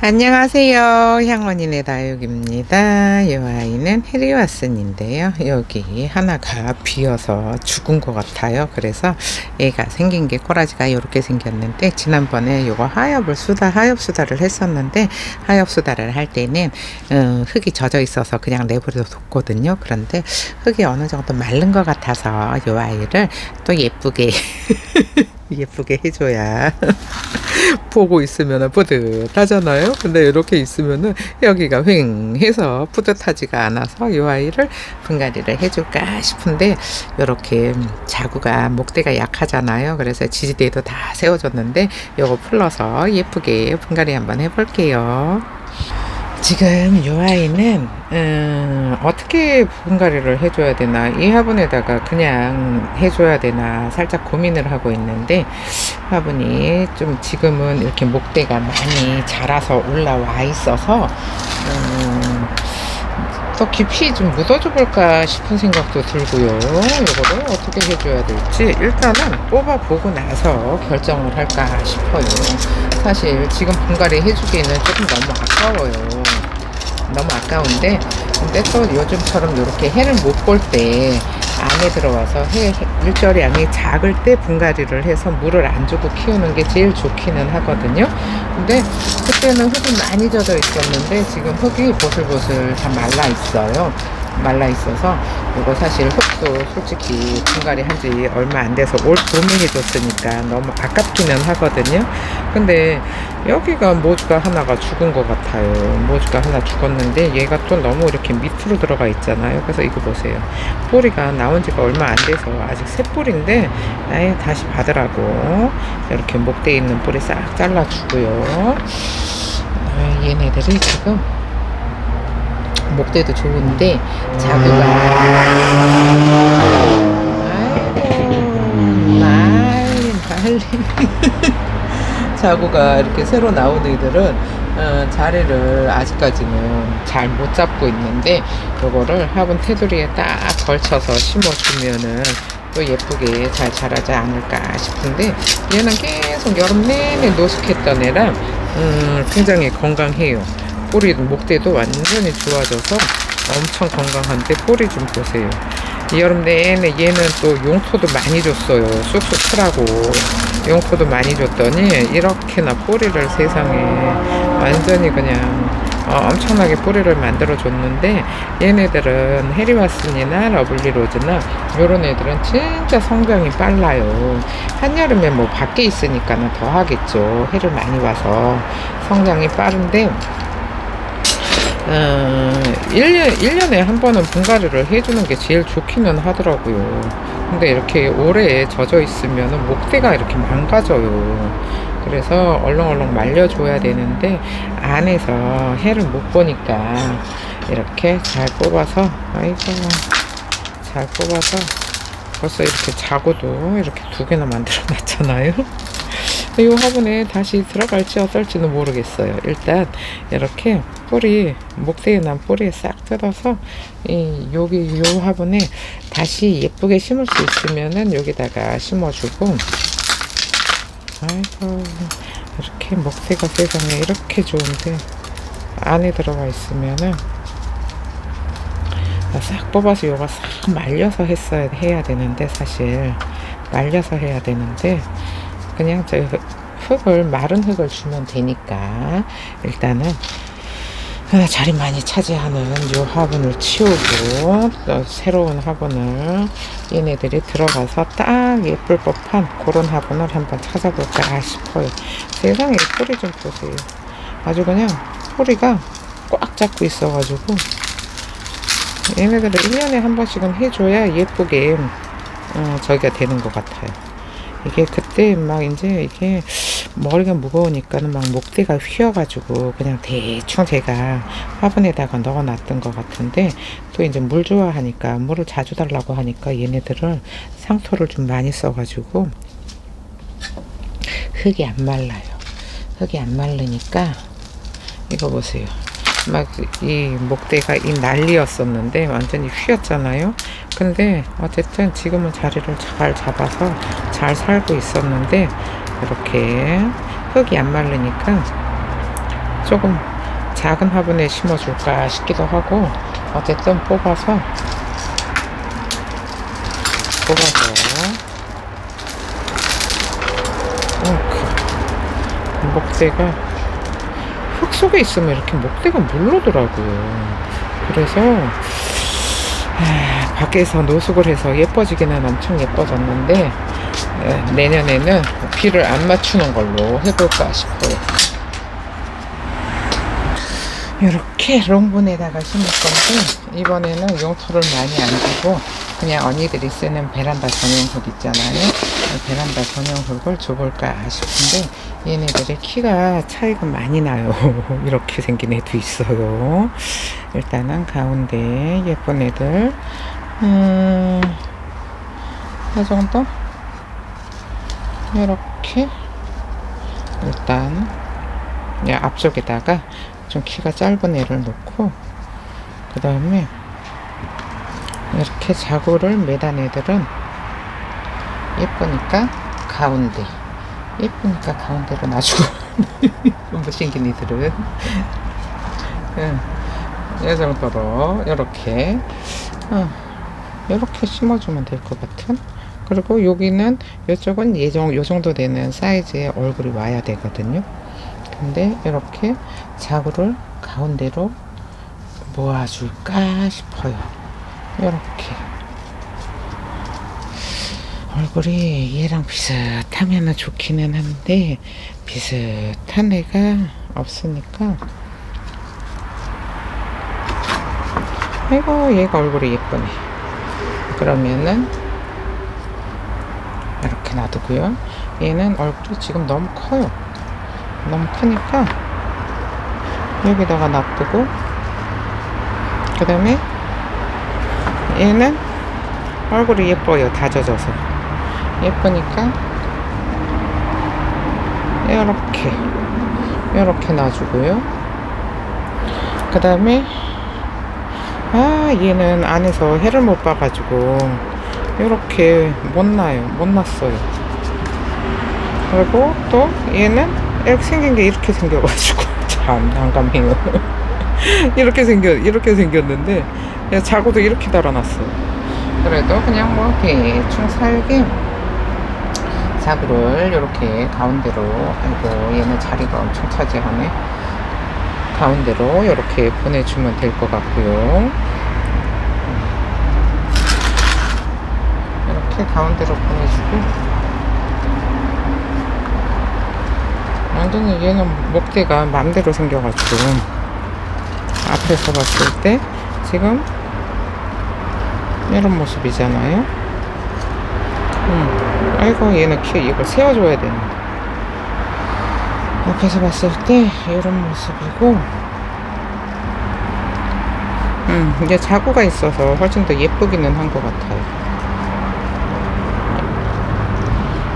안녕하세요. 향원이네 다육입니다. 이 아이는 해리와슨인데요. 여기 하나가 비어서 죽은 것 같아요. 그래서 얘가 생긴 게 꼬라지가 이렇게 생겼는데 지난번에 요거 하엽을 수다 하엽 수다를 했었는데 하엽 수다를 할 때는 어, 흙이 젖어 있어서 그냥 내버려 뒀거든요. 그런데 흙이 어느 정도 마른 것 같아서 이 아이를 또 예쁘게 예쁘게 해줘야 보고 있으면 뿌듯하잖아요. 근데 이렇게 있으면은 여기가 휑해서 뿌듯하지가 않아서 이 아이를 분갈이를 해줄까 싶은데 이렇게 자구가 목대가 약하잖아요. 그래서 지지대도 다 세워줬는데 요거 풀러서 예쁘게 분갈이 한번 해볼게요. 지금 이 아이는 음, 어떻게 분갈이를 해줘야 되나 이 화분에다가 그냥 해줘야 되나 살짝 고민을 하고 있는데 화분이 좀 지금은 이렇게 목대가 많이 자라서 올라와 있어서 음, 더 깊이 좀 묻어줘 볼까 싶은 생각도 들고요. 이거를 어떻게 해줘야 될지 일단은 뽑아보고 나서 결정을 할까 싶어요. 사실 지금 분갈이 해주기에는 조금 너무 아까워요. 너무 아까운데 근데 또 요즘처럼 이렇게 해를 못 볼 때 안에 들어와서 해 일조량이 작을 때 분갈이를 해서 물을 안 주고 키우는 게 제일 좋기는 하거든요. 근데 그때는 흙이 많이 젖어 있었는데 지금 흙이 보슬보슬 다 말라 있어요. 말라 있어서 이거 사실 흙도 솔직히 분갈이 한 지 얼마 안 돼서 올 봄에 해줬으니까 너무 아깝기는 하거든요. 근데 여기가 모주가 하나가 죽은 것 같아요. 모주가 하나 죽었는데 얘가 또 너무 이렇게 밑으로 들어가 있잖아요. 그래서 이거 보세요. 뿌리가 나온 지가 얼마 안 돼서 아직 새 뿌리인데 아예 다시 받으라고 이렇게 목대에 있는 뿌리 싹 잘라주고요. 아, 얘네들이 지금 목대도 좋은데 자구가 자구가 이렇게 새로 나온 애들은 어, 자리를 아직까지는 잘 못 잡고 있는데 요거를 화분 테두리에 딱 걸쳐서 심어주면은 또 예쁘게 잘 자라지 않을까 싶은데 얘는 계속 여름 내내 노숙했던 애라 음, 굉장히 건강해요. 뿌리 목대도 완전히 좋아져서 엄청 건강한데 뿌리 좀 보세요. 이 여름 내내 얘는 또 용토도 많이 줬어요. 쑥쑥 크라고 용토도 많이 줬더니 이렇게나 뿌리를 세상에 완전히 그냥 어, 엄청나게 뿌리를 만들어 줬는데 얘네들은 해리와슨이나 러블리 로즈나 요런 애들은 진짜 성장이 빨라요 한여름에 뭐 밖에 있으니까는 더 하겠죠 해를 많이 와서 성장이 빠른데 어, 1년, 1년에 한 번은 분갈이를 해주는 게 제일 좋기는 하더라고요. 근데 이렇게 오래 젖어 있으면 목대가 이렇게 망가져요. 그래서 얼렁얼렁 말려줘야 되는데 안에서 해를 못 보니까 이렇게 잘 뽑아서 아이고 잘 뽑아서 벌써 이렇게 자고도 이렇게 두 개나 만들어 놨잖아요. 이 화분에 다시 들어갈지 어떨지는 모르겠어요. 일단 이렇게 뿌리 목대에 난 뿌리에 싹 뜯어서 이 여기 요 화분에 다시 예쁘게 심을 수 있으면은 여기다가 심어주고. 아이고 이렇게 목대가 세상에 이렇게 좋은데 안에 들어가 있으면은 싹 뽑아서 요거 싹 말려서 했어야 해야 되는데 사실. 말려서 해야 되는데 그냥 저 흙을 마른 흙을 주면 되니까 일단은 아, 자리 많이 차지하는 요 화분을 치우고 또 새로운 화분을 얘네들이 들어가서 딱 예쁠 법한 그런 화분을 한번 찾아볼까 싶어요. 세상에 뿌리 좀 보세요. 아주 그냥 뿌리가 꽉 잡고 있어가지고 얘네들을 1년에 한 번씩은 해줘야 예쁘게 어, 저기가 되는 것 같아요. 이게 그때 막 이제 이게 머리가 무거우니까는 막 목대가 휘어가지고 그냥 대충 제가 화분에다가 넣어놨던 것 같은데 또 이제 물 좋아하니까 물을 자주 달라고 하니까 얘네들을 상토를 좀 많이 써가지고 흙이 안 말라요. 흙이 안 마르니까 이거 보세요. 막 이 목대가 이 난리였었는데 완전히 휘었잖아요. 근데 어쨌든 지금은 자리를 잘 잡아서 잘 살고 있었는데 이렇게 흙이 안 마르니까 조금 작은 화분에 심어줄까 싶기도 하고 어쨌든 뽑아서 뽑아서 어, 그 목대가 흙 속에 있으면 이렇게 목대가 물르더라고요. 그래서 아, 밖에서 노숙을 해서 예뻐지기는 엄청 예뻐졌는데 에, 내년에는 비를 안 맞추는 걸로 해볼까 싶어요. 이렇게 롱분에다가 심을 건데 이번에는 용토를 많이 안 주고 그냥 언니들이 쓰는 베란다 전용흙 있잖아요. 그 베란다 전용흙을 줘볼까 싶은데 얘네들의 키가 차이가 많이 나요. 이렇게 생긴 애도 있어요. 일단은 가운데 예쁜 애들 음, 이 정도 이렇게 일단 이 앞쪽에다가 좀 키가 짧은 애를 놓고 그 다음에 이렇게 자구를 매단 애들은 예쁘니까 가운데 예쁘니까 가운데로 놔주고 못생긴 애들은. 응, 이 정도로 이렇게 어, 이렇게 심어주면 될 것 같은 그리고 여기는 이쪽은 예정 요 정도 되는 사이즈의 얼굴이 와야 되거든요. 근데 이렇게 자구를 가운데로 모아줄까 싶어요. 이렇게. 얼굴이 얘랑 비슷하면 좋기는 한데 비슷한 애가 없으니까. 아이고 얘가 얼굴이 예쁘네. 그러면은 놔두고요. 얘는 얼굴이 지금 너무 커요. 너무 크니까 여기다가 놔두고 그 다음에 얘는 얼굴이 예뻐요 다져져서. 예쁘니까 이렇게 이렇게 놔주고요. 그 다음에 아 얘는 안에서 해를 못 봐가지고 이렇게 못 나요. 못 났어요. 그리고 또 얘는 이렇게 생긴 게 이렇게 생겨가지고 참 난감해요. 이렇게 생겨 이렇게 생겼는데 자고도 이렇게 달아놨어요. 그래도 그냥 뭐 대충 살게 자구를 이렇게 가운데로 아이고 얘는 자리가 엄청 차지하네. 가운데로 이렇게 보내주면 될 것 같고요 이렇게 가운데로 보내주고 완전히 얘는 목대가 맘대로 생겨가지고 앞에서 봤을 때 지금 이런 모습이잖아요. 음, 아이고 얘는 키 이걸 세워줘야 되는데 앞에서 봤을 때 이런 모습이고, 음 이제 자구가 있어서 훨씬 더 예쁘기는 한 것 같아요.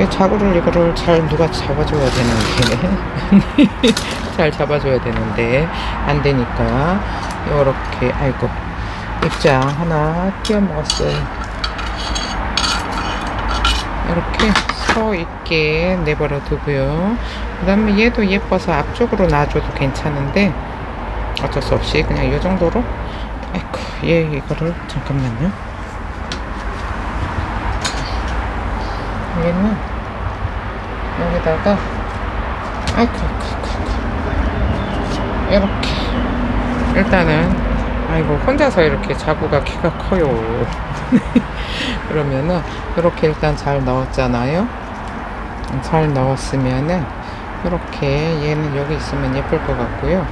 이 자구를 이거를 잘 누가 잡아줘야 되는데. 잘 잡아줘야 되는데. 안 되니까 요렇게 아이고. 입장 하나 띄워 먹었어요 이렇게 서 있게 내버려 두고요. 그 다음에 얘도 예뻐서 앞쪽으로 놔줘도 괜찮은데 어쩔 수 없이 그냥 이 정도로. 아이고 얘 이거를 잠깐만요. 얘는 여기다가 아이고 이렇게. 일단은 아이고 혼자서 이렇게 자구가 키가 커요. 그러면은 이렇게 일단 잘 넣었잖아요. 잘 넣었으면은 이렇게 얘는 여기 있으면 예쁠 것 같고요.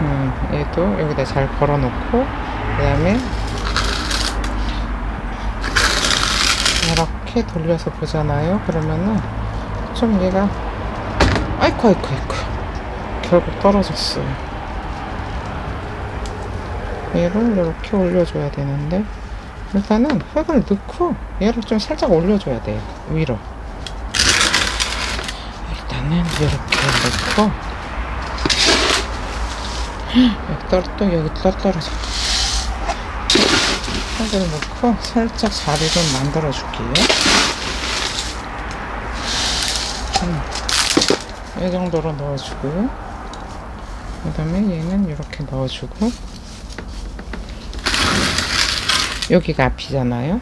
음, 얘도 여기다 잘 걸어 놓고 그 다음에 이렇게 돌려서 보잖아요. 그러면은 좀 얘가 아이쿠 아이쿠 아이쿠 결국 떨어졌어요. 얘를 이렇게 올려줘야 되는데 일단은 흙을 넣고 얘를 좀 살짝 올려줘야 돼요. 위로. 일단은 이렇게 넣고 여기 떨, 또 여기 떨 떨어져. 흙을 넣고 살짝 자리 좀 만들어 줄게요. 음. 이 정도로 넣어주고 그 다음에 얘는 이렇게 넣어주고 여기가 앞이잖아요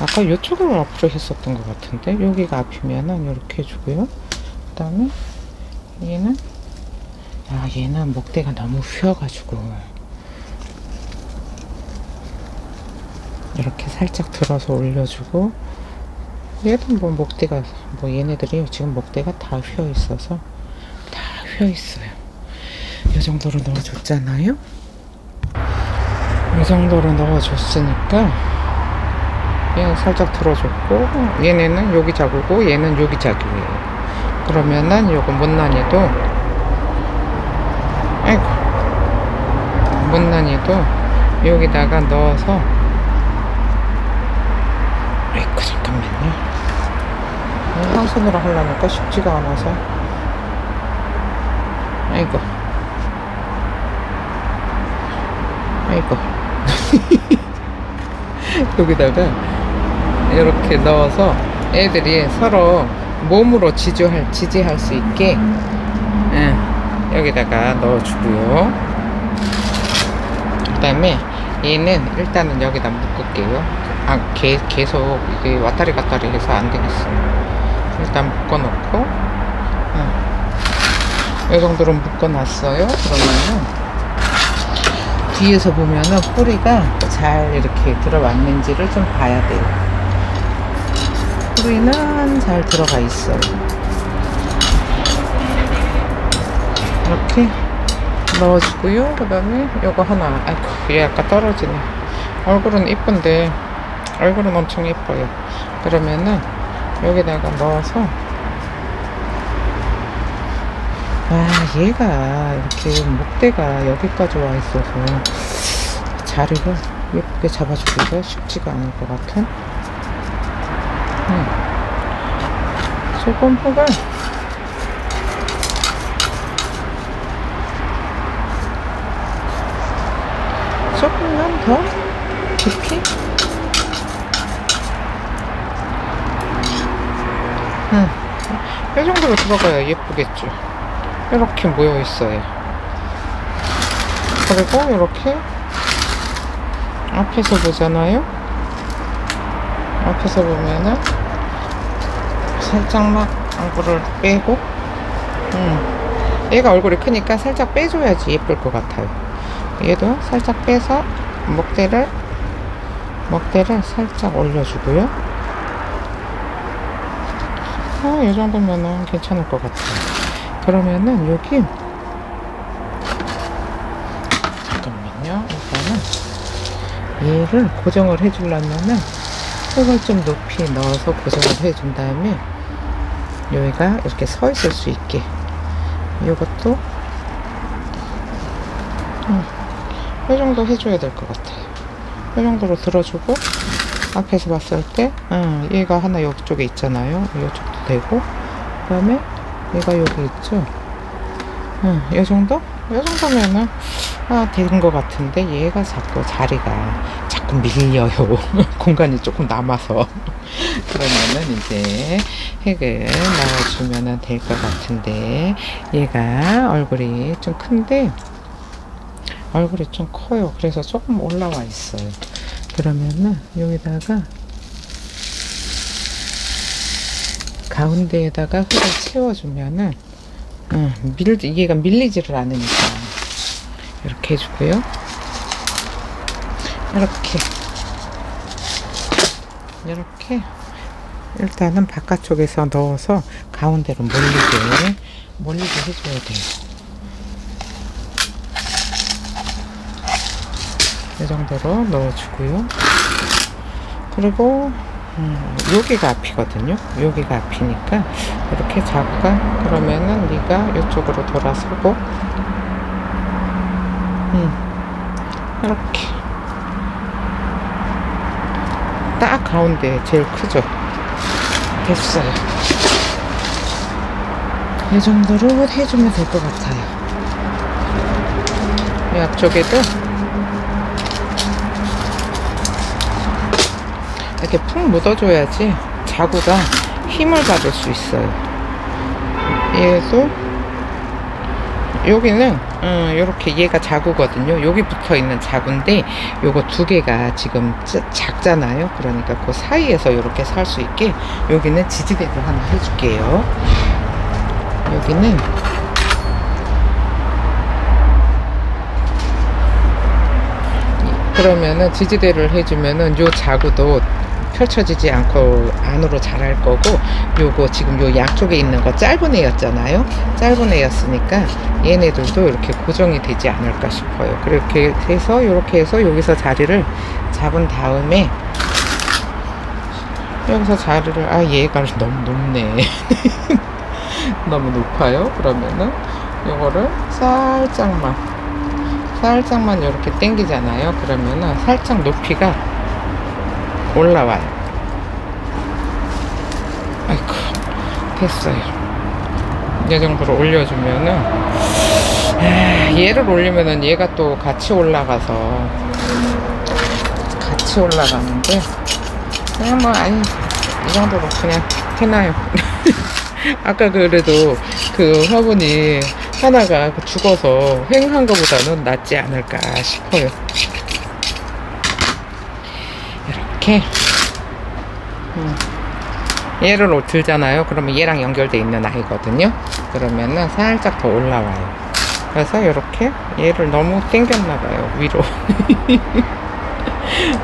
아까 이쪽을 앞으로 했었던 것 같은데 여기가 앞이면은 이렇게 해주고요 그 다음에 얘는 야 얘는 목대가 너무 휘어가지고 이렇게 살짝 들어서 올려주고 얘도 뭐 목대가 뭐 얘네들이 지금 목대가 다 휘어 있어서 다 휘어 있어요. 이 정도로 넣어줬잖아요. 이 정도로 넣어줬으니까 얘는 살짝 들어줬고 얘네는 여기 자구고 얘는 여기 자기예요. 그러면은 요거 못난이도 아이고 못난이도 여기다가 넣어서 잠깐만요. 어, 한 손으로 하려니까 쉽지가 않아서. 아이고. 아이고. 여기다가 이렇게 넣어서 애들이 서로 몸으로 지지할, 지지할 수 있게 응, 여기다가 넣어주고요. 그 다음에 얘는 일단은 여기다 묶을게요 아, 개, 계속 이게 왔다리 갔다리 해서 안 되겠어요 일단 묶어놓고 응. 이 정도로 묶어놨어요 그러면은 뒤에서 보면은 뿌리가 잘 이렇게 들어왔는지를 좀 봐야 돼요 뿌리는 잘 들어가 있어요. 이렇게 넣어주고요. 그 다음에 요거 하나. 아이고, 얘 아까 떨어지네. 얼굴은 이쁜데, 얼굴은 엄청 예뻐요. 그러면은, 여기다가 넣어서, 아, 얘가 이렇게 목대가 여기까지 와 있어서, 자리를 예쁘게 잡아주기가 쉽지가 않을 것 같은. 음. 소금포가 조금만 더 깊이 음. 이 정도로 들어가야 예쁘겠죠. 이렇게 모여 있어요. 그리고 이렇게 앞에서 보잖아요? 앞에서 보면은 살짝만 얼굴을 빼고 음. 얘가 얼굴이 크니까 살짝 빼줘야지 예쁠 것 같아요. 얘도 살짝 빼서 목대를 목대를 살짝 올려주고요 아, 이 정도면은 괜찮을 것 같아요. 그러면은 여기 잠깐만요. 일단은 얘를 고정을 해주려면은 흙을 좀 높이 넣어서 고정을 해준 다음에 여기가 이렇게 서 있을 수 있게 이것도 음, 이 정도 해줘야 될 것 같아요. 이 정도로 들어주고 앞에서 봤을 때 음, 얘가 하나 이쪽에 있잖아요. 이쪽도 되고 그 다음에 얘가 여기 있죠? 음, 이 정도? 이 정도면은 아, 된 것 같은데 얘가 자꾸 자리가 자꾸 밀려요. 공간이 조금 남아서. 그러면은 이제 핵을 넣어주면 될 것 같은데 얘가 얼굴이 좀 큰데 얼굴이 좀 커요. 그래서 조금 올라와 있어요. 그러면은 여기다가 가운데에다가 흙을 채워주면은 음, 밀, 얘가 밀리지를 않으니까 이렇게 해주고요. 이렇게. 이렇게 일단은 바깥쪽에서 넣어서 가운데로 몰리게 몰리게 해줘야 돼요. 이 정도로 넣어주고요. 그리고 음, 여기가 앞이거든요. 여기가 앞이니까 이렇게 잡가 그러면은 네가 이쪽으로 돌아서고. 음, 이렇게. 딱 가운데 제일 크죠? 됐어요. 이 정도로 해주면 될 것 같아요. 이 앞쪽에도 푹 묻어줘야지 자구가 힘을 받을 수 있어요 얘도 여기는 음, 이렇게 얘가 자구거든요. 여기 붙어 있는 자구인데 요거 두 개가 지금 짜- 작잖아요. 그러니까 그 사이에서 이렇게 살 수 있게 여기는 지지대를 하나 해줄게요. 여기는 그러면은 지지대를 해주면은 요 자구도 펼쳐지지 않고 안으로 자랄 거고 요거 지금 요 양쪽에 있는 거 짧은 애였잖아요. 짧은 애였으니까 얘네들도 이렇게 고정이 되지 않을까 싶어요. 그렇게 해서 이렇게 해서 여기서 자리를 잡은 다음에 여기서 자리를 아 얘가 너무 높네. 너무 높아요. 그러면은 요거를 살짝만 살짝만 이렇게 당기잖아요. 그러면은 살짝 높이가 올라와요. 아이고 됐어요. 이 정도로 올려주면은 아, 얘를 올리면은 얘가 또 같이 올라가서 같이 올라가는데 그냥 뭐 아니 이 정도로 그냥 해놔요? 아까 그래도 그 화분이 하나가 그 죽어서 횡한 것보다는 낫지 않을까 싶어요 이렇게. 음. 얘를 오- 들잖아요. 그러면 얘랑 연결돼 있는 아이거든요. 그러면은 살짝 더 올라와요. 그래서 이렇게 얘를 너무 당겼나 봐요 위로.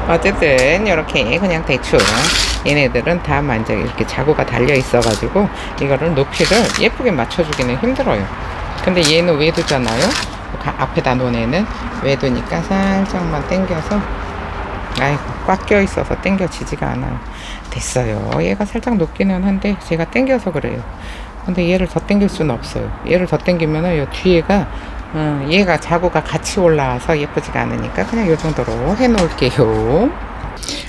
어쨌든 이렇게 그냥 대충 얘네들은 다 만져 이렇게 자구가 달려 있어 가지고 이거를 높이를 예쁘게 맞춰주기는 힘들어요. 근데 얘는 외두잖아요. 가- 앞에다 놓은 애는 외두니까 살짝만 당겨서 아이고 꽉 껴 있어서 당겨지지가 않아요. 됐어요. 얘가 살짝 높기는 한데 제가 당겨서 그래요. 근데 얘를 더 당길 수는 없어요. 얘를 더 당기면은 요 뒤에가 음, 얘가 자구가 같이 올라와서 예쁘지가 않으니까 그냥 요 정도로 해 놓을게요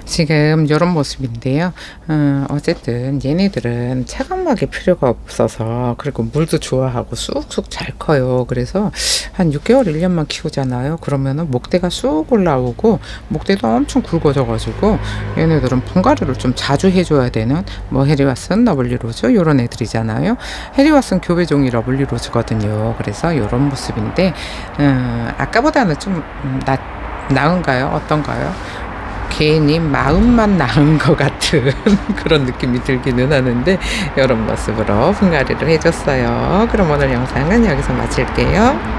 지금 이런 모습인데요. 어, 어쨌든 얘네들은 차가움하게 필요가 없어서 그리고 물도 좋아하고 쑥쑥 잘 커요. 그래서 한 6개월, 1년만 키우잖아요. 그러면은 목대가 쑥 올라오고 목대도 엄청 굵어져가지고 얘네들은 분갈이를 좀 자주 해줘야 되는 뭐 해리와슨, 러블리로즈 이런 애들이잖아요. 해리와슨 교배종이 러블리로즈거든요. 그래서 이런 모습인데 음, 아까보다는 좀 음, 나, 나은가요? 어떤가요? 괜히 마음만 나은 것 같은 그런 느낌이 들기는 하는데 이런 모습으로 분갈이를 해줬어요. 그럼 오늘 영상은 여기서 마칠게요.